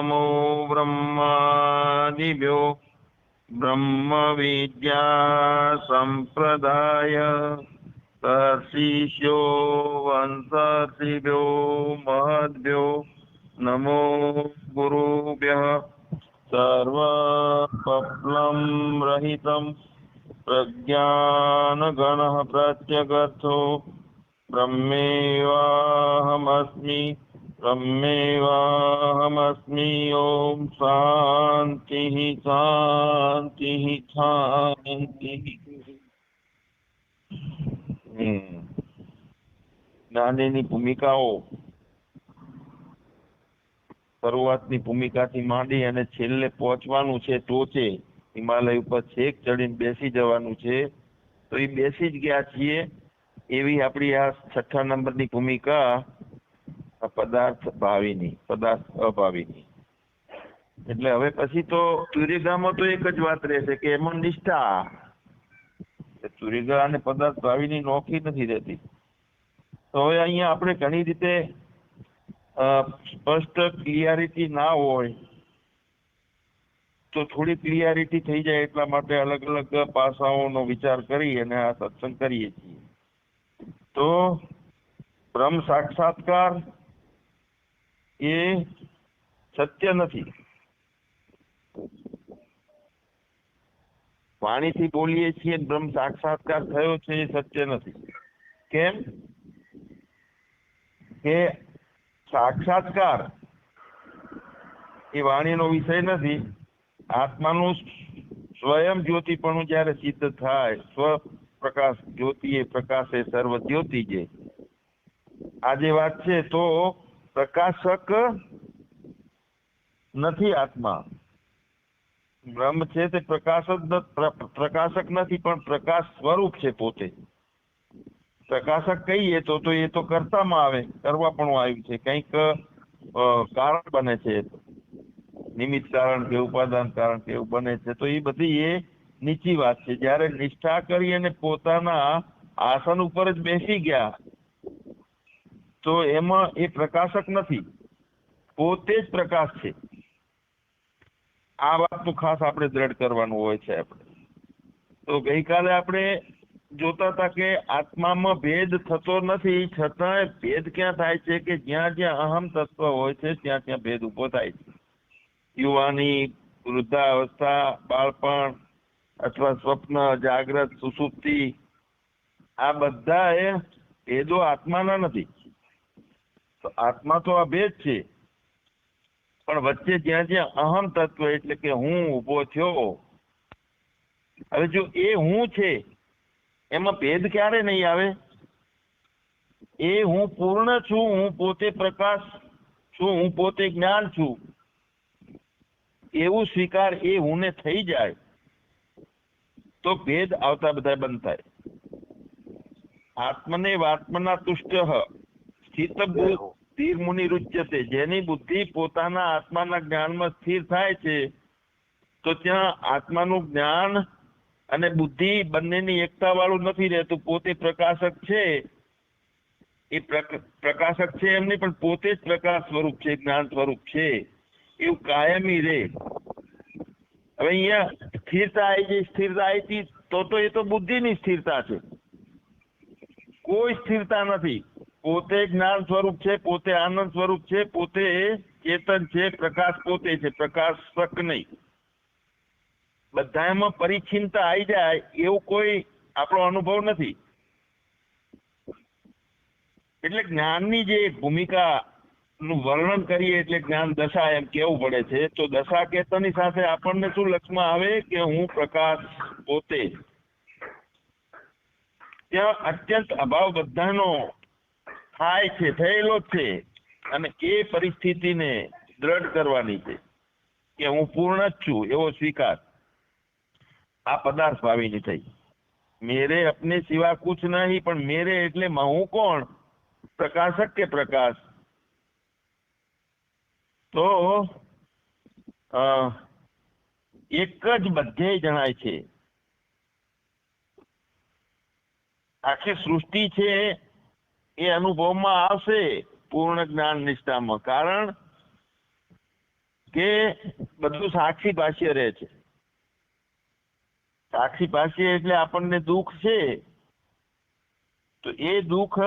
નમો બ્રહ્માદિભ્યો બ્રહ્મ વિદ્યા સંપ્રદાય તર્ષિષ્યો વંશર્ષિભ્યો મહદ્ભ્યો નમો ગુરુભ્યઃ સર્વપપ્લમ રહિતમ પ્રજ્ઞાનગણઃ પ્રત્યગર્થો બ્રહ્મેવાહમસ્મિ બ્રહ્મેવાહમસ્મિ ॐ शान्तिः शान्तिः शान्तिः। હમ. ભૂમિકાઓ શરૂઆતની ભૂમિકાથી માંડી અને છેલ્લે પહોંચવાનું છે ટોચે. હિમાલય ઉપર છેક ચડીને બેસી જવાનું છે. તો એ બેસી જ ગયા છીએ. એવી આપણી આ છઠ્ઠા નંબરની ભૂમિકા પદાર્થ ભાવીની, પદાર્થ અભાવીની. એટલે હવે પછી તો તુરિગામાં તો એક જ વાત રહેશે કે એમાં નિષ્ઠા. તુરિગા અને પદાર્થ ભાવીની નોખી નથી રહેતી. તો હવે અહીંયા આપણે ઘણી રીતે સ્પષ્ટ ક્લિયરિટી ના હોય, તો થોડી ક્લિયરિટી થઈ જાય એટલા માટે અલગ અલગ પાસાઓનો વિચાર કરી અને આ સત્સંગ કરીએ છીએ. તો બ્રહ્મ સાક્ષાત્કાર એ સત્ય નથી. વાણીથી બોલીએ છીએ, બ્રહ્મ સાક્ષાત્કાર થયો છે, એ સત્ય નથી. કેમ? કે સાક્ષાત્કાર એ વાણીનો વિષય નથી. આત્માનું સ્વયં જ્યોતિપણું જ્યારે સિદ્ધ થાય સ્વ પ્રકાશ જ્યોતિ એ પ્રકાશ, સર્વ જ્યોતિ જે વાત છે, તો પ્રકાશક નથી આત્મા. બ્રહ્મ છે તે પ્રકાશ જ ન- પ્ર- પ્રકાશક નથી, પણ પ્રકાશ સ્વરૂપ છે પોતે. પ્રકાશક કહીએ તો તો એ તો કરતામાં આવે, કરવા પણ આવ્યું છે. કંઈક કારણ બને છે નિમિત્ત કારણ કે ઉપાદાન કારણ કે એવું બને છે. તો એ બધી એ નીચી વાત છે. જ્યારે નિષ્ઠા કરી અને પોતાના આસન ઉપર જ બેસી ગયા તો એમાં એ પ્રકાશક નથી. પોતે જ પ્રકાશ છે. આ વાતનું ખાસ આપણે દ્રઢ કરવાનું હોય છે આપણે. તો ગઈકાલે આપણે જોતા હતા કે આત્મામાં ભેદ થતો નથી, છતાંય ભેદ ક્યાં થાય છે કે જ્યાં જ્યાં અહમ તત્વ હોય છે, ત્યાં ત્યાં ભેદ ઊભો થાય છે. યુવાની વૃદ્ધાવસ્થા, બાળપણ અથવા સ્વપ્ન, જાગ્રત, સુસુપ્તિ, આ બધા એ ભેદો આત્માના નથી. આત્મા તો આ ભેદ છે. પણ વચ્ચે જ્યાં જ્યાં અહમ તત્વ એટલે કે હું ઊભો થયો, હવે જો એ હું છે, એમાં ભેદ ક્યારે નહીં આવે? એ હું પૂર્ણ છું, હું પોતે પ્રકાશ છું, હું પોતે જ્ઞાન છું. એવું સ્વીકાર એ હુંને થઈ જાય. તો ભેદ આવતા બધા બંધ થાય. આત્મને વાત્મના તુષ્ટ સ્થિર મુનિ રૂચ્યતે, જેની બુદ્ધિ પોતાના આત્માના જ્ઞાનમાં સ્થિર થાય છે, તો ત્યાં આત્માનું જ્ઞાન અને બુદ્ધિ બંનેની એકતા વાળું નથી રહેતું, પોતે પ્રકાશક છે. એ પ્રકાશક છે એમ નહીં, પણ પોતે જ પ્રકાશ સ્વરૂપ છે, જ્ઞાન સ્વરૂપ છે. એવું કાયમી રે. હવે અહીંયા સ્થિરતા આવી છે સ્થિરતા આવી હતી, તો તો એ તો બુદ્ધિની સ્થિરતા છે. કોઈ સ્થિરતા નથી. પોતે જ્ઞાન સ્વરૂપ છે, પોતે આનંદ સ્વરૂપ છે, પોતે ચેતન છે, પ્રકાશ પોતે છે, પ્રકાશક નહીં. બધામાં પરિચ્છિન્નતા આવી જાય એવું કોઈ આપણો અનુભવ નથી. એટલે જ્ઞાનની જે ભૂમિકા નું વર્ણન કરીએ એટલે જ્ઞાન દશા એમ કેવું પડે છે, તો દશા કેતનની સાથે આપણને શું લક્ષમાં આવે કે હું પ્રકાશ પોતે. ત્યાં અત્યંત અભાવ બધાનો થાય છે, થયેલો છે. અને એ પરિસ્થિતિને દ્રઢ કરવાની છે કે હું પૂર્ણ જ છું એવો સ્વીકાર આ પદાર્થ ભાવીની થઈ. મેરે અપને સિવા કુછ નહીં, પણ મેરે એટલે હું કોણ? પ્રકાશક કે પ્રકાશ? તો એક જ બધે જણાય છે. આખી સૃષ્ટિ છે એ અનુભવમાં આવશે પૂર્ણ જ્ઞાન નિષ્ઠામાં. કારણ કે બધું સાક્ષી ભાષ્ય રહે છે. સાક્ષી ભાષ્ય એટલે આપણને દુઃખ છે. તો એ દુઃખ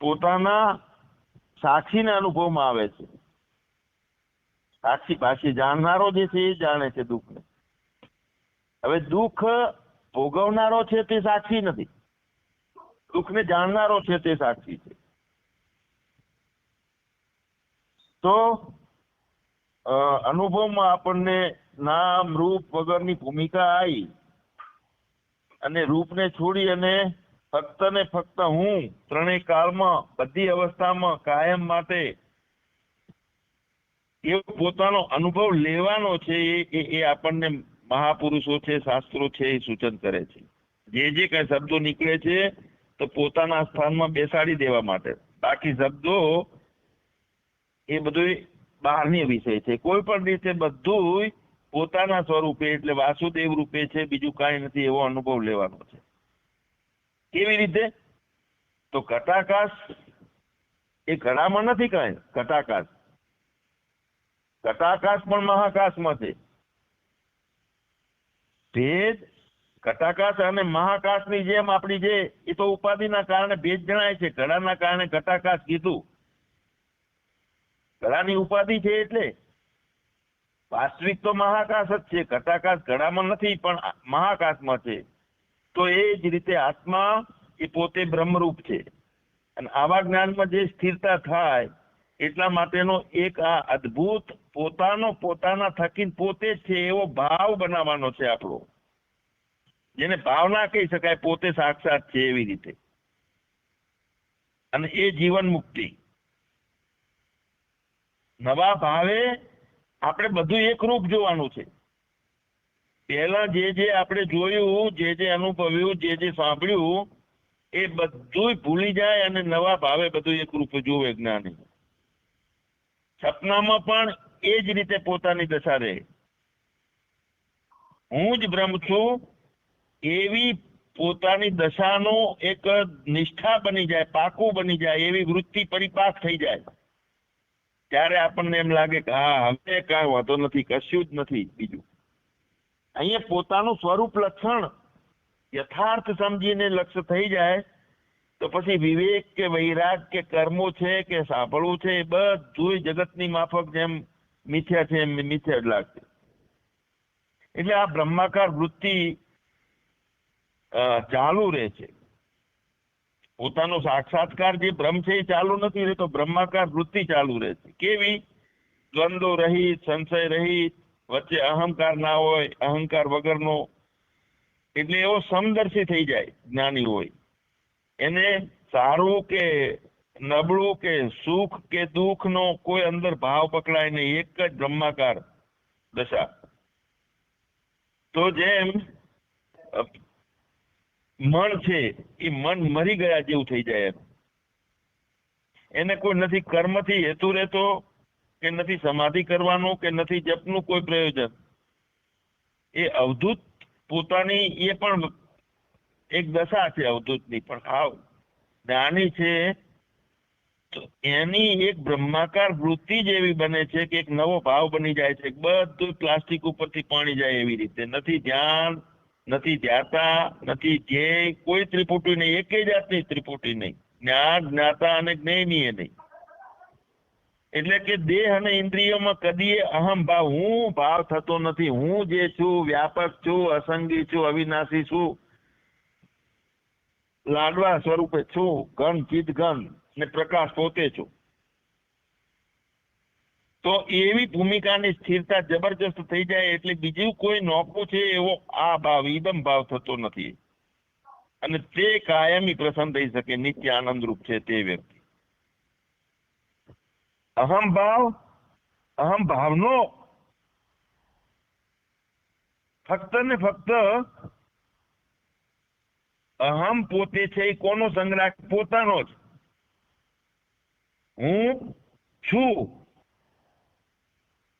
પોતાના સાક્ષીના અનુભવમાં આવે છે. સાક્ષી ભાષ્ય જાણનારો જે છે એ જાણે છે દુઃખને. હવે દુઃખ ભોગવનારો છે તે સાક્ષી નથી. દુઃખને જાણનારો છે તે સાક્ષી છે. તો અનુભવમાં આપણને નામ, રૂપ વગરની ભૂમિકા આવી અને રૂપને છોડી અને ફક્ત ને ફક્ત હું ત્રણેય કાળમાં બધી અવસ્થામાં કાયમ માટે એવો પોતાનો અનુભવ લેવાનો છે એ- એ આપણને મહાપુરુષો છે, શાસ્ત્રો છે એ સૂચન કરે છે. જે જે કઈ શબ્દો નીકળે છે તો પોતાના સ્થાનમાં બેસાડી દેવા માટે. બાકી શબ્દો એ બધું બહારની વિષય છે. કોઈ પણ રીતે બધું પોતાના સ્વરૂપે એટલે વાસુદેવ રૂપે છે, બીજું કાંઈ નથી એવો અનુભવ લેવાનો છે. કેવી રીતે? તો કટાકાશ એ ઘડામાં નથી કાંઈ. કટાકાશ. કટાકાશ પણ મહાકાશમાં છે. ભેદ ઘટાકાશ અને મહાકાશની જેમ આપણી જે એ તો ઉપાધિના કારણે ભેદ જણાય છે. ઘડાના કારણે ઘટાકાશ કીધું. ઘડાની ઉપાધિ છે એટલે? વાસ્તવિક તો મહાકાશ જ છે. ઘટાકાશ ઘડામાં નથી, પણ મહાકાશમાં છે. તો એ જ રીતે આત્મા એ પોતે બ્રહ્મરૂપ છે. અને આવા જ્ઞાનમાં જે સ્થિરતા થાય, એટલા માટેનો એક આ અદ્ભુત પોતાનો પોતાના થકી પોતે છે એવો ભાવ બનાવવાનો છે આપણો. જેને ભાવના કહી શકાય પોતે સાક્ષાત છે એવી રીતે. અને એ જીવન મુક્તિ. નવા ભાવે આપણે બધું એકરૂપ જોવાનું છે. પહેલા જે જે આપણે જોયું, જે જે અનુભવ્યું, જે જે સાંભળ્યું, એ બધું ભૂલી જાય અને નવા ભાવે બધું એકરૂપ જોવે જ્ઞાની. સપનામાં પણ એ જ રીતે પોતાની દશા રહે. હું જ બ્રહ્મ છું એવી પોતાની દશાનો એક નિષ્ઠા બની જાય પાકું બની જાય એવી વૃત્તિ પરિપાક થઈ જાય. ત્યારે આપણને એમ લાગે કે હા હવે કાંઈ વાંધો નથી કશું જ નથી બીજું. અહીંયા પોતાનું સ્વરૂપ લક્ષણ યથાર્થ સમજીને લક્ષ્ય થઈ જાય તો પછી વિવેક કે વૈરાગ કે કર્મો છે કે સાંભળવું છે એ બધું જગતની માફક જેમ મિથ્યા છે એમ મિથ્યા જ લાગશે. એટલે આ બ્રહ્માકાર વૃત્તિ અ, ચાલુ રહે છે. પોતાનો સાક્ષાત્કાર જે બ્રહ્મ છે એ ચાલુ નથી રહેતો, બ્રહ્માકાર વૃત્તિ ચાલુ રહે છે. કેવી? દ્વંદો રહિત સંશય રહિત વચ્ચે અહંકાર ના હોય, અહંકાર વગરનો. એટલે એવો સમદર્શી થઈ જાય જ્ઞાની હોય. એને સારું કે નબળું કે સુખ કે દુઃખનો કોઈ અંદર ભાવ પકડાય નહીં, એક જ બ્રહ્માકાર દશા. તો જેમ મન છે એ મન મરી ગયા જેવું થઈ જાય એને કોઈ નથી કર્મથી હેતુ રહેતો, કે નથી સમાધિ કરવાનું, કે નથી જપનું કોઈ પ્રયોજન. એ અવધૂત પોતાની, એ પણ એક દશા છે અવધૂતની, પણ હાવ જ્ઞાની છે. તો એની એક બ્રહ્માકાર વૃત્તિ જ એવી બને છે કે એક નવો ભાવ બની જાય છે બધું પ્લાસ્ટિક ઉપરથી પાણી જાય એવી રીતે. નથી ધ્યાન નથી જ્ઞાતા, નથી ધ્યેય, કોઈ ત્રિપુટી નહીં એક જાતની ત્રિપુટી નહીં. જ્ઞાન, જ્ઞાતા અને જ્ઞેયની નહીં. એટલે કે દેહ અને ઇન્દ્રિયોમાં કદી અહમ ભાવ, હું ભાવ થતો નથી. હું જે છું, વ્યાપક છું, અસંગી છું, અવિનાશી છું, લાડવા સ્વરૂપે છું, ઘન ચિત ઘન ને પ્રકાશ પોતે છું. તો એવી ભૂમિકાની સ્થિરતા જબરજસ્ત થઈ જાય એટલે બીજું કોઈ નોખું છે એવો આ ભાવ, ઈદમ ભાવ થતો નથી. અને તે કાયમી પ્રસન્ન થઈ શકે, નિત્ય આનંદરૂપ છે તે વ્યક્તિ. અહમ ભાવ, અહમ ભાવનો ફક્ત ને ફક્ત અહમ પોતે છે એ કોનો સંગ્રહ? પોતાનો જ. હું છું.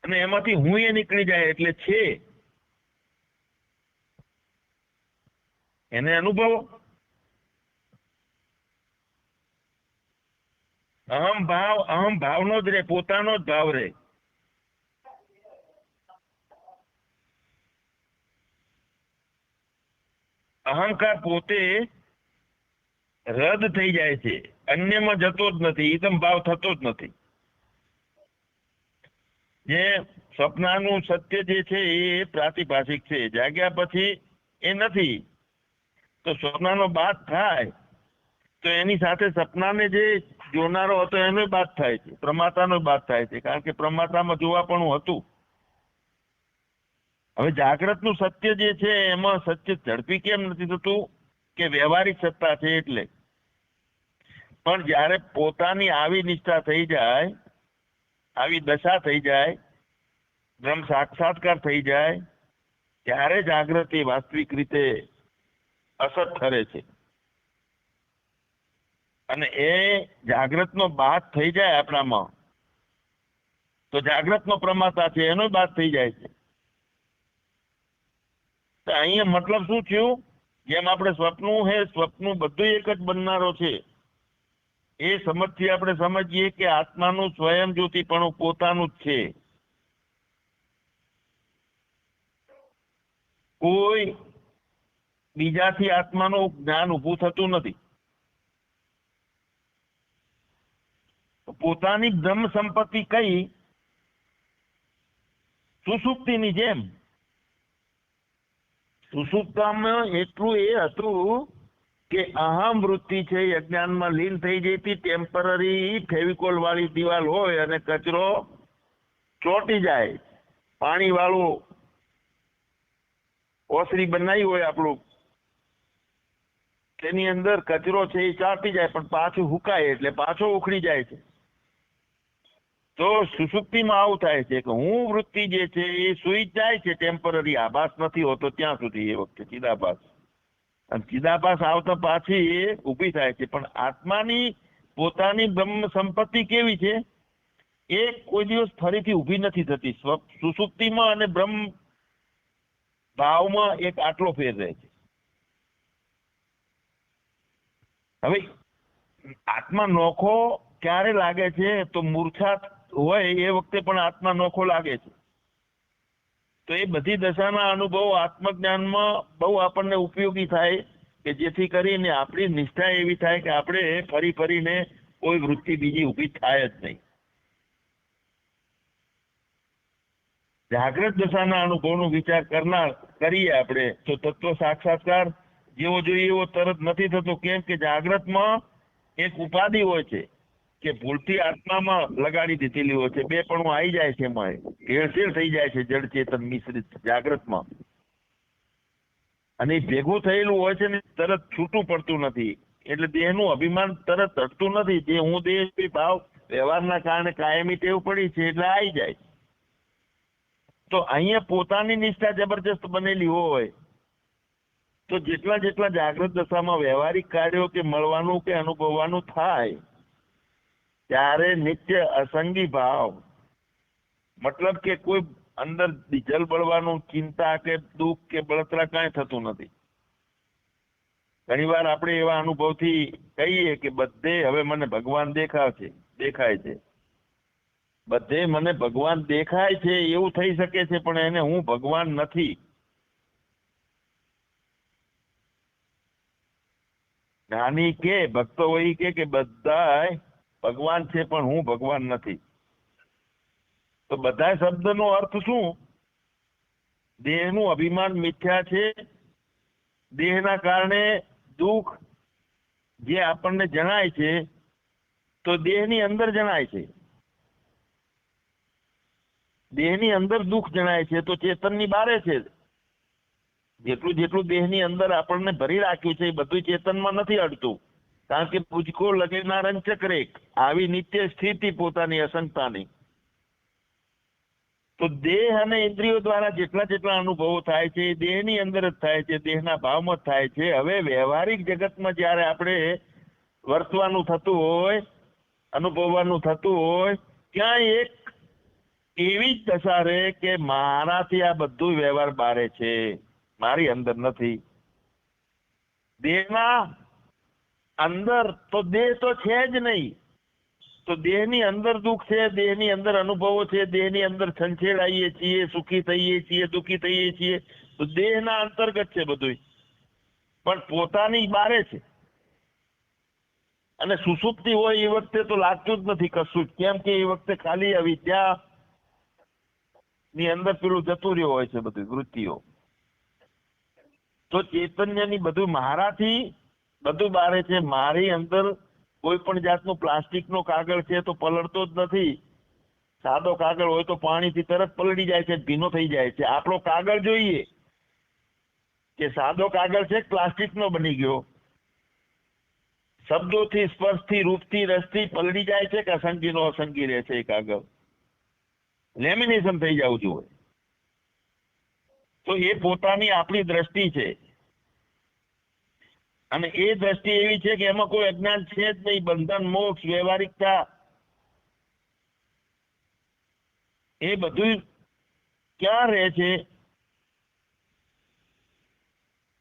અને એમાંથી હું એ નીકળી જાય એટલે છે. એને અનુભવો? અહમ ભાવ, અહમ ભાવનો જ રે, પોતાનો જ ભાવ રે. અહંકાર પોતે રદ થઈ જાય છે. અન્યમાં જતો જ નથી ઈતમ ભાવ થતો જ નથી. જે સપનાનું સત્ય જે છે એ પ્રાતિભાષિક છે. જાગ્યા પછી એ નથી. તો સ્વપ્નાનો બાદ થાય તો એની સાથે સપનાને જે જોનારો હતો એનો બાદ થાય છે. પ્રમાતાનો બાદ થાય છે. કારણ કે પ્રમાતામાં જોવાપણું હતું. હવે જાગ્રતનું સત્ય જે છે એમાં સત્ય ઝડપી કેમ નથી થતું? કે વ્યવહારિક સત્તા છે એટલે. પણ જ્યારે પોતાની આવી નિષ્ઠા થઈ જાય આવી દશા થઈ જાય, બ્રહ્મ સાક્ષાત્કાર થઈ જાય, ત્યારે જાગૃતિ વાસ્તવિક રીતે અસર ઠરે છે. અને એ જાગ્રતનો બાદ થઈ જાય આપણામાં, તો જાગ્રતનો પ્રમાતા છે એનો બાદ થઈ જાય છે. અહીંયા મતલબ શું થયું? જેમ આપણે સ્વપ્નું હે, સ્વપ્નું બધું એક જ બનનારો છે. એ સમજથી આપણે સમજીએ કે આત્માનું સ્વયં જ્યોતિપણું પોતાનું જ છે. કોઈ બીજાથી આત્માનું જ્ઞાન ઊભું થતું નથી. પોતાની બ્રહ્મ સંપત્તિ કઈ? સુસુપ્તિની જેમ. સુસુપ્તામાં એટલું એ હતું કે અહમ વૃત્તિ છે, એ અજ્ઞાનમાં લીન થઈ જતી ટેમ્પરરી ફેવિકોલ વાળી દિવાલ હોય અને કચરો ચોટી જાય. પાણી વાળું ઓસરી બનાવી હોય આપણું. તેની અંદર કચરો છે, એ ચાટી જાય, પણ પાછું હુકાય એટલે પાછો ઉખડી જાય છે. તો સુસુપ્તિમાં આવું થાય છે કે હું વૃત્તિ જે છે, એ સુઈ જાય છે ટેમ્પરરી આભાસ નથી હોતો ત્યાં સુધી એ વખતે, ચિદાભાસ. અને ચિદાભાસ આવતા પાછી એ ઊભી થાય છે. પણ આત્માની પોતાની બ્રહ્મ સંપત્તિ કેવી છે? એ કોઈ દિવસ ફરીથી ઊભી નથી થતી. સુસુપ્તિમાં અને બ્રહ્મ ભાવમાં એક આટલો ફેર રહે છે. હવે આત્મા નોખો ક્યારે લાગે છે? તો મૂર્છા હોય એ વખતે પણ આત્મા નોખો લાગે છે. તો એ બધી દશાના અનુભવો આત્મજ્ઞાનમાં બહુ આપણને ઉપયોગી થાય કે જેથી કરીને આપણી નિષ્ઠા એવી થાય કે આપણે ફરી ફરીને કોઈ વૃત્તિ બીજી ઊભી થાય જ નહીં. જાગ્રત દશાના અનુભવનો વિચાર કરનાર કરીએ આપણે. તો તત્વ સાક્ષાત્કાર જેવો જોઈએ એવો તરત નથી થતો. કેમ કે જાગ્રતમાં એક ઉપાધિ હોય છે. કે ભૂલથી આત્મામાં લગાડી દીધેલી હોય છે. બે પણ આવી જાય છે એમાં. ભેળસેળ થઈ જાય છે જળ ચેતન મિશ્રિત જાગ્રતમાં અને ભેગું થયેલું હોય છે ને, તરત છૂટું પડતું નથી. એટલે દેહનું અભિમાન તરત હટતું નથી. જે હું દેહ ભાવ વ્યવહારના કારણે કાયમી ટેવ પડી છે એટલે આવી જાય. તો અહીંયા પોતાની નિષ્ઠા જબરજસ્ત બનેલી હોય. તો જેટલા જેટલા જાગૃત દશામાં વ્યવહારિક કાર્યો કે મળવાનું કે અનુભવવાનું થાય ત્યારે નિત્ય અસંગી ભાવ. મતલબ કે કોઈ અંદર ડીઝલ બળવાનું ચિંતા કે દુઃખ કે બળતરા કાંઈ થતું નથી. ઘણીવાર આપણે એવા અનુભવથી કહીએ કે બધે હવે મને ભગવાન દેખાય છે દેખાય છે. બધે મને ભગવાન દેખાય છે, એવું થઈ શકે છે, પણ એને હું ભગવાન નથી. જ્ઞાની કે, ભક્તો હોય કે બધા ભગવાન છે પણ હું ભગવાન નથી. તો બધા શબ્દનો અર્થ શું? દેહનું અભિમાન મિથ્યા છે. દેહના કારણે દુઃખ જે આપણને જણાય છે, તો દેહની અંદર જણાય છે. દેહની અંદર દુઃખ જણાય છે, તો ચેતનની બારે છે. જેટલું જેટલું દેહની અંદર આપણને ભરી રાખ્યું છે, એ બધું ચેતનમાં નથી અડતું. કારણ કે પૂજકો લગેના રંચકરેક આવી નિત્ય સ્થિતિ પોતાની અસંગતાની. તો દેહ અને ઇન્દ્રિયો દ્વારા જેટલા જેટલા અનુભવો થાય છે, એ દેહની અંદર જ થાય છે, દેહના ભાવમાં થાય છે. હવે વ્યવહારિક જગતમાં જ્યારે આપણે વર્તવાનું થતું હોય, અનુભવવાનું થતું હોય ત્યાં એક એવી જ દશા રહે કે મારાથી આ બધું વ્યવહાર બારે છે. મારી અંદર નથી. દેહના અંદર તો દેહ તો છે જ નહીં. તો દેહની અંદર દુઃખ છે, દેહની અંદર અનુભવો છે, દેહની અંદર છંછેડાઈએ છીએ, સુખી થઈએ છીએ, દુઃખી થઈએ છીએ, તો દેહના અંતર્ગત છે બધું પણ પોતાની બારે છે. અને સુસુપ્તિ હોય એ વખતે તો લાગતું જ નથી કશું. જ કેમ કે એ વખતે ખાલી અવિદ્યા ની અંદર પેલું જતું રહ્યું હોય છે બધું વૃત્તિઓ. તો ચૈતન્યની બધું મારાથી બધું બારે છે. મારી અંદર કોઈ પણ જાતનું પ્લાસ્ટિકનો કાગળ છે તો પલળતો જ નથી. સાદો કાગળ હોય તો પાણીથી તરત પલળી જાય છે, ભીનો થઈ જાય છે. આપણો કાગળ જોઈએ કે સાદો કાગળ છે પ્લાસ્ટિકનો બની ગયો? શબ્દોથી, સ્પર્શથી, રૂપથી, રસથી પલળી જાય છે કે અસંગીનો અસંગી રહે છે એ કાગળ? લેમિનેશન થઈ જવું જોઈએ. તો એ પોતાની આપણી દ્રષ્ટિ છે. અને એ દ્રષ્ટિ એવી છે કે એમાં કોઈ અજ્ઞાન છે જ નહીં. બંધન, મોક્ષ, વ્યવહારિકતા. એ બધું ક્યાં રહે છે?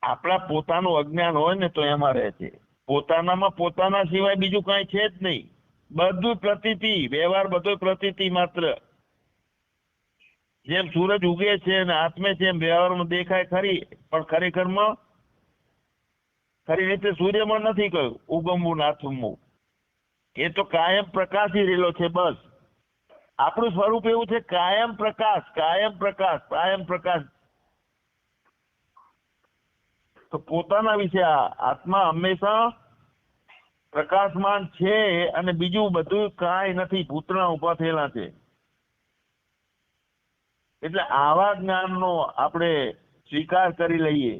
આપણા પોતાનું અજ્ઞાન હોય ને તો એમાં રહે છે. પોતાનામાં પોતાના સિવાય બીજું કાંઈ છે જ નહીં. બધું પ્રતીતિ, વ્યવહાર બધો પ્રતીતિ માત્ર. જેમ સૂરજ ઉગે છે અને આત્મે છે એમ વ્યવહારમાં દેખાય ખરી, પણ ખરેખરમાં ખરી રીતે સૂર્યમાં નથી કહ્યું ઉગમવું નાથવું એ તો કાયમ પ્રકાશી રહેલો છે બસ. આપણું સ્વરૂપ એવું છે, કાયમ પ્રકાશ કાયમ પ્રકાશ કાયમ પ્રકાશ. તો પોતાના વિશે આત્મા હંમેશા પ્રકાશમાન છે અને બીજું બધું કાંઈ નથી, ભૂતના ઊભા થયેલા છે. એટલે આવા જ્ઞાનનો આપણે સ્વીકાર કરી લઈએ.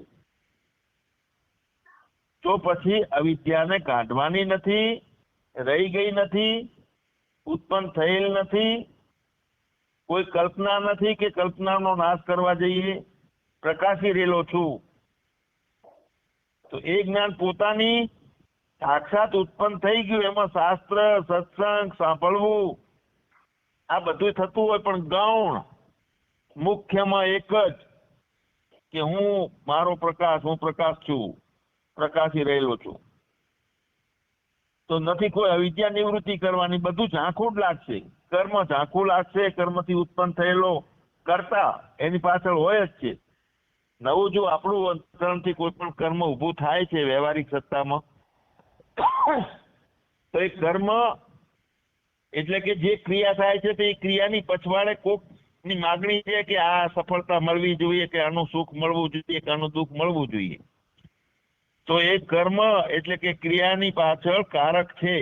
તો પછી અવિદ્યાને કાઢવાની નથી, રહી ગઈ નથી, ઉત્પન્ન થયેલ નથી, કોઈ કલ્પના નથી કે કલ્પનાનો નાશ કરવા જઈએ, પ્રકાશી રહેલો છું. તો એ જ્ઞાન પોતાની સાક્ષાત ઉત્પન્ન થઈ ગયું, એમાં શાસ્ત્ર, સત્સંગ, સાંભળવું, આ બધું થતું હોય, પણ ગૌણ મુખ્યમાં એક જ કે હું, મારો પ્રકાશ, હું પ્રકાશ છું. પ્રકાશી રહેલો છું. તો નથી કોઈ અવિદ્યા નિવૃત્તિ કરવાની, બધું ઝાંખું જ લાગશે. કર્મ ઝાંખું લાગશે, કર્મથી ઉત્પન્ન થયેલો કરતા એની પાછળ હોય જ છે. નવું જો આપણું અંતરણથી કોઈ પણ કર્મ ઊભું થાય છે વ્યવહારિક સત્તામાં, તો એ કર્મ એટલે કે જે ક્રિયા થાય છે તે ક્રિયાની પછવાડે કોકની માગણી છે કે આ સફળતા મળવી જોઈએ, કે આનું સુખ મળવું જોઈએ, કે આનું દુઃખ મળવું જોઈએ. તો એ કર્મ એટલે કે ક્રિયાની પાછળ કારક છે.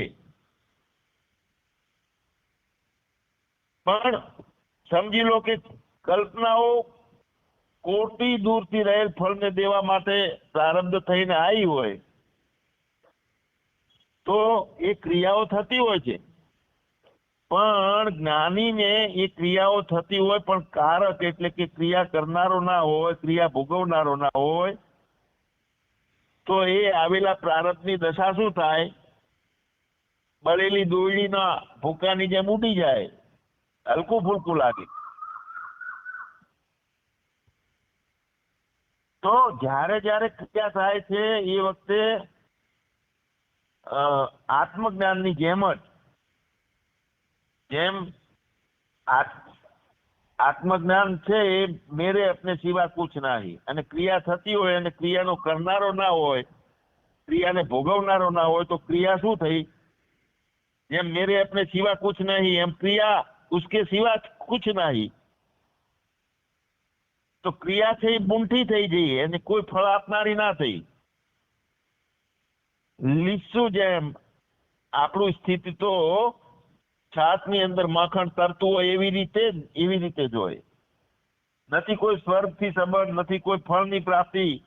પણ સમજી લો કે કલ્પનાઓ કોટી દૂરથી રહેલ ફળને દેવા માટે પ્રારબ્ધ થઈને આવી હોય, તો એ ક્રિયાઓ થતી હોય છે. પણ જ્ઞાનીને એ ક્રિયાઓ થતી હોય, પણ કારક એટલે કે ક્રિયા કરનારો ના હોય, ક્રિયા ભોગવનારો ના હોય તો એ આવેલા પ્રારબ્ધની દશા શું થાય? બળેલી દોરડીના ભૂકાની જેમ ઉડી જાય. હલકું ફૂલકું લાગે. તો જ્યારે જ્યારે ક્રિયા થાય છે, એ વખતે આત્મજ્ઞાનની જેમ જ, જેમ આત્મજ્ઞાન છે એ મેરે અપને સિવા કુછ નહીં. અને ક્રિયા થતી હોય અને ક્રિયાનો કરનારો ના હોય, ક્રિયાને ભોગવનારો ના હોય, તો ક્રિયા શું થઈ? જેમ મેરે અપને સિવા કુછ નહીં, એમ ક્રિયા ઉસકે સિવા કુછ નહીં. તો ક્રિયા છે એ બુંઠી થઈ જઈએ અને કોઈ ફળ આપનારી ના થઈ. લીસું જેમ આપણું સ્થિતિ તો છાસની અંદર માખણ તરતું હોય એવી રીતે એવી રીતે જ નથી કોઈ સ્વર્ગથી સંબંધ, નથી કોઈ ફળની પ્રાપ્તિ.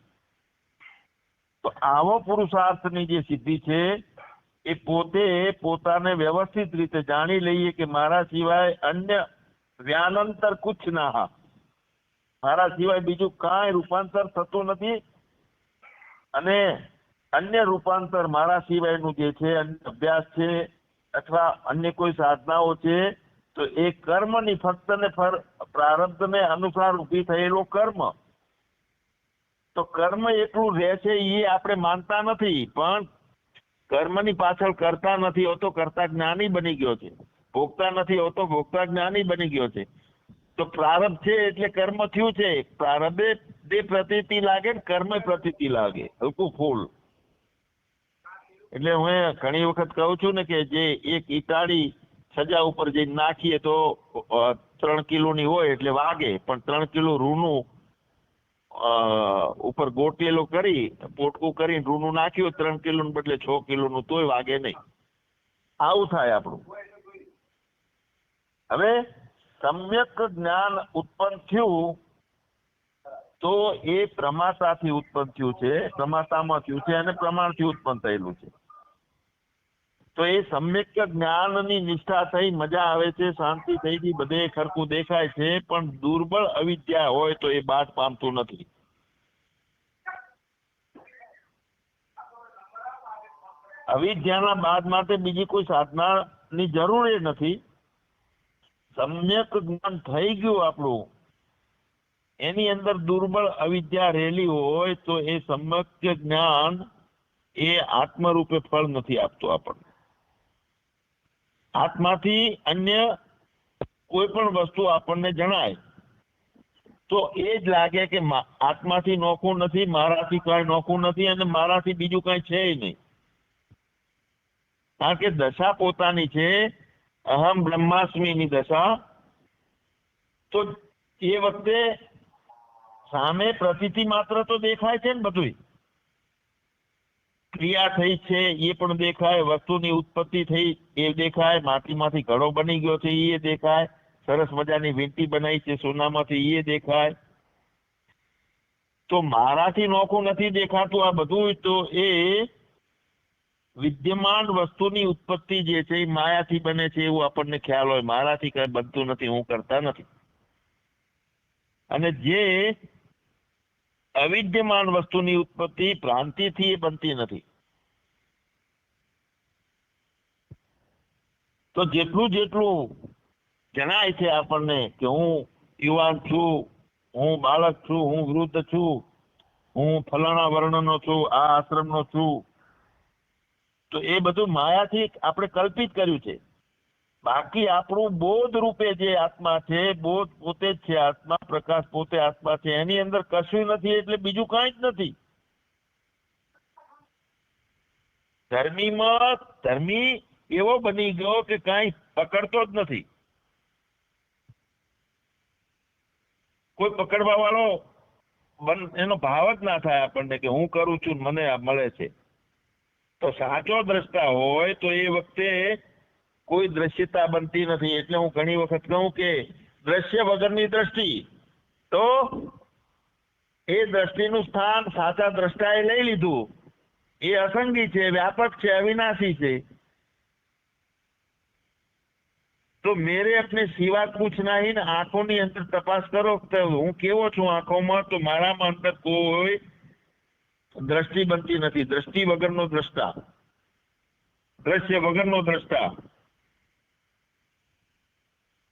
તો આવો પુરુષાર્થની જે સિદ્ધિ છે, એ પોતે પોતાને વ્યવસ્થિત રીતે જાણી લઈએ કે મારા સિવાય અન્ય વ્યાનંતર કુછ ના હા. મારા સિવાય બીજું કાંઈ રૂપાંતર થતું નથી. અને અન્ય રૂપાંતર મારા સિવાયનું જે છે, અન્ય અભ્યાસ છે અથવા અન્ય કોઈ સાધનાઓ છે, તો એ કર્મની ફક્ત ને પ્રારબ્ધને અનુસાર ઊભી થયેલો કર્મ. તો કર્મ એટલું રહે છે એ આપણે માનતા નથી, પણ કર્મની પાછળ કરતા નથી હોતો કરતા જ્ઞાની બની ગયો છે. ભોગતા નથી હોતો ભોગતા જ્ઞાની બની ગયો છે. તો પ્રારબ્ધ છે એટલે કર્મ થયું છે. પ્રારબ્ધે પ્રતીતિ લાગે કર્મ પ્રતીતિ લાગે. હલકું ફૂલ. એટલે હું ઘણી વખત કહું છું ને કે જે એક ઈટાળી સજા ઉપર જે નાખીએ તો ત્રણ કિલોની હોય એટલે વાગે. પણ ત્રણ કિલો રૂનું ઉપર ગોટેલો કરી, પોટકું કરીને રૂનું નાખ્યું, ત્રણ કિલો બદલે છ કિલોનું તોય વાગે નહીં. આવું થાય આપણું. હવે, સમ્યક જ્ઞાન ઉત્પન્ન થયું તો એ પ્રમાતાથી ઉત્પન્ન થયું છે પ્રમાતામાં થયું છે અને પ્રમાણથી ઉત્પન્ન થયેલું છે. તો એ સમ્યક જ્ઞાનની નિષ્ઠા થઈ, મજા આવે છે, શાંતિ થઈ ગઈ બધે ખરખું દેખાય છે, પણ દુર્બળ અવિદ્યા હોય તો એ બાટ પામતું નથી. અવિદ્યાના બાદ માટે બીજી કોઈ સાધનાની જરૂર નથી. સમ્યક જ્ઞાન થઈ ગયું આપણું. એની અંદર દુર્બળ અવિદ્યા રહેલી હોય તો એ સમગ્ર જ્ઞાન એ આત્મરૂપે ફળ નથી આપતું આપણને. આત્માથી અન્ય કોઈ પણ વસ્તુ આપણને જણાય, તો એ જ લાગે કે આત્માથી નોખું નથી, મારાથી કાંઈ નોખું નથી અને મારાથી બીજું કાંઈ છે નહીં. કારણ કે દશા પોતાની છે, અહમ બ્રહ્માસ્મીની દશા. તો એ વખતે સામે પ્રતીતિ માત્ર તો દેખાય છે ને બધું ક્રિયા થઈ છે, એ પણ દેખાય, વસ્તુની ઉત્પત્તિ થઈ, એ દેખાય, માટીમાંથી ઘડો બની ગયો છે એ દેખાય, સરસ મજાની વીંટી બનાવી છે, સોનામાંથી એ દેખાય. તો મારાથી નોખું નથી દેખાતું આ બધું તો એ વિદ્યમાન વસ્તુની ઉત્પત્તિ જે છે, એ માયાથી બને છે, એવું આપણને ખ્યાલ હોય. મારાથી કઈ બનતું નથી, હું કરતા નથી. અને જે અવિદ્યમાન વસ્તુની ઉત્પત્તિ ભ્રાંતિથી બનતી નથી. તો જેટલું જેટલું જણાય છે આપણને કે હું યુવાન છું, હું બાળક છું, હું વૃદ્ધ છું, હું ફલાણા વર્ણનો છું, આ આશ્રમનો છું, તો એ બધું માયાથી આપણે કલ્પિત કર્યું છે. બાકી આપણું બોધ રૂપે જે આત્મા છે, બોધ પોતે જ છે, આત્મા, પ્રકાશ પોતે આત્મા છે, એની અંદર કશું નથી એટલે બીજું કાંઈ જ નથી. ધર્મીમાં ધર્મી એવો બની ગયો કે કાંઈ પકડતો જ નથી. કોઈ પકડવા વાળો એનો ભાવ જ ના થાય આપણને કે હું કરું છું મને મળે છે. તો સાચો દ્રષ્ટા હોય તો એ વખતે કોઈ દ્રશ્યતા બનતી નથી. એટલે હું ઘણી વખત કહું કે દ્રશ્ય વગરની દ્રષ્ટિ. તો એ દ્રષ્ટિનું સ્થાન સાચા દ્રષ્ટાએ લઈ લીધું. એ અસંગી છે, વ્યાપક છે, અવિનાશી છે. તો મેરે અપને સિવા કુછ નહીં ને આંખોની અંદર તપાસ કરો હું કેવો છું આંખોમાં? તો મારામાં અંદર કોઈ દ્રષ્ટિ બનતી નથી. દ્રષ્ટિ વગરનો દ્રષ્ટા. દ્રશ્ય વગરનો દ્રષ્ટા.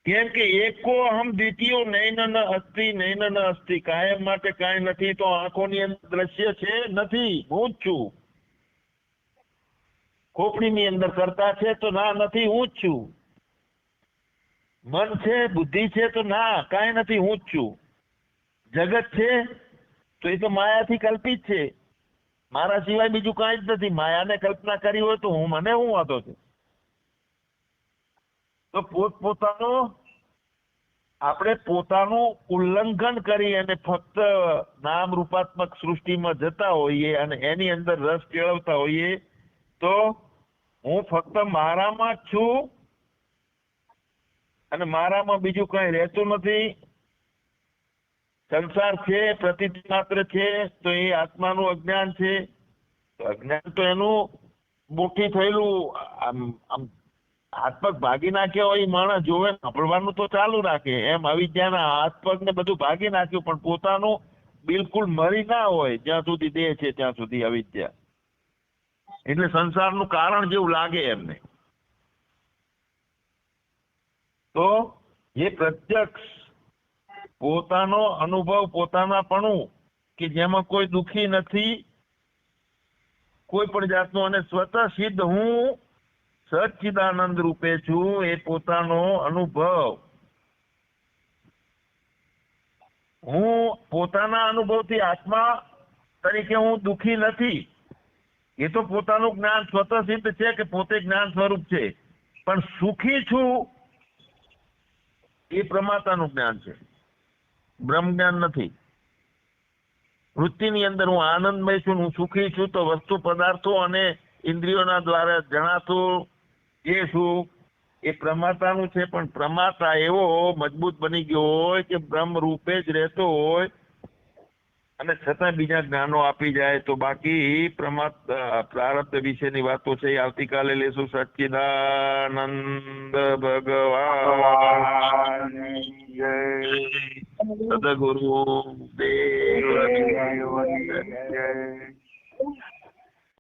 કેમ કે એકો અહમ દ્વિતીયો નૈન ન અસ્તિ નૈન ન અસ્તિ. કાયમ માટે કાંઈ નથી, તો આંખોની અંદર દ્રશ્ય છે નથી. હું જ છું. ખોપડીની અંદર કરતા છે તો ના, નથી. હું જ છું. મન છે, બુદ્ધિ છે તો ના, કાંઈ નથી. હું જ છું. જગત છે તો એ તો માયાથી કલ્પિત છે. મારા સિવાય બીજું કાંઈ જ નથી. માયાને કલ્પના કરી હોય તો હું મને હું વાંધો છે? તો પોતપોતાનું આપણે પોતાનું ઉલ્લંઘન કરી અને ફક્ત નામ રૂપાત્મક સૃષ્ટિમાં જતા હોઈએ અને એની અંદર રસ કેળવતા હોઈએ, તો હું ફક્ત મારામાં છું અને મારામાં બીજું કઈ રહેતું નથી. સંસાર છે પ્રતિ માત્ર છે, તો એ આત્માનું અજ્ઞાન છે. અજ્ઞાન તો એનું મોટી થયેલું, આમ આમ હાથ ભાગી નાખ્યા હોય માણસ જોવે, સાંભળવાનું તો ચાલુ રાખે. એમ અવિદ્યાના હાથ ને બધું ભાગી નાખ્યું, પણ પોતાનું બિલકુલ મરી ના હોય. જ્યાં સુધી દેહ છે, ત્યાં સુધી અવિદ્યા. એટલે સંસારનું કારણ જેવું લાગે એમને. તો એ પ્રત્યક્ષ પોતાનો અનુભવ, પોતાનાપણું કે જેમાં કોઈ દુખી નથી, કોઈ પણ જાતનું, અને સ્વતઃ સિદ્ધ હું સચ્ચિદાનંદ રૂપે છું એ પોતાનો અનુભવ. હું પોતાના અનુભવથી આત્મા તરીકે હું દુખી નથી. એ તો પોતાનું જ્ઞાન સ્વતઃ સિદ્ધ છે કે પોતે જ્ઞાન સ્વરૂપ છે. પણ સુખી છું એ પ્રમાતાનું જ્ઞાન છે. બ્રહ્મ જ્ઞાન નથી. વૃત્તિની અંદર હું આનંદમય છું, હું સુખી છું તો વસ્તુ પદાર્થો અને ઇન્દ્રિયોના દ્વારા જણાતું એ શું? એ પ્રમાતાનું છે, પણ પ્રમાતા એવો મજબૂત બની ગયો હોય કે બ્રહ્મ રૂપે જ રહેતો હોય અને છતાં બીજા જ્ઞાનો આપી જાય તો બાકી પ્રમાત પ્રારબ્ધ વિશેની વાતો છે એ આવતીકાલે લેશું. સચ્ચિદાનંદ ભગવાન. સદગુરુ દેવ.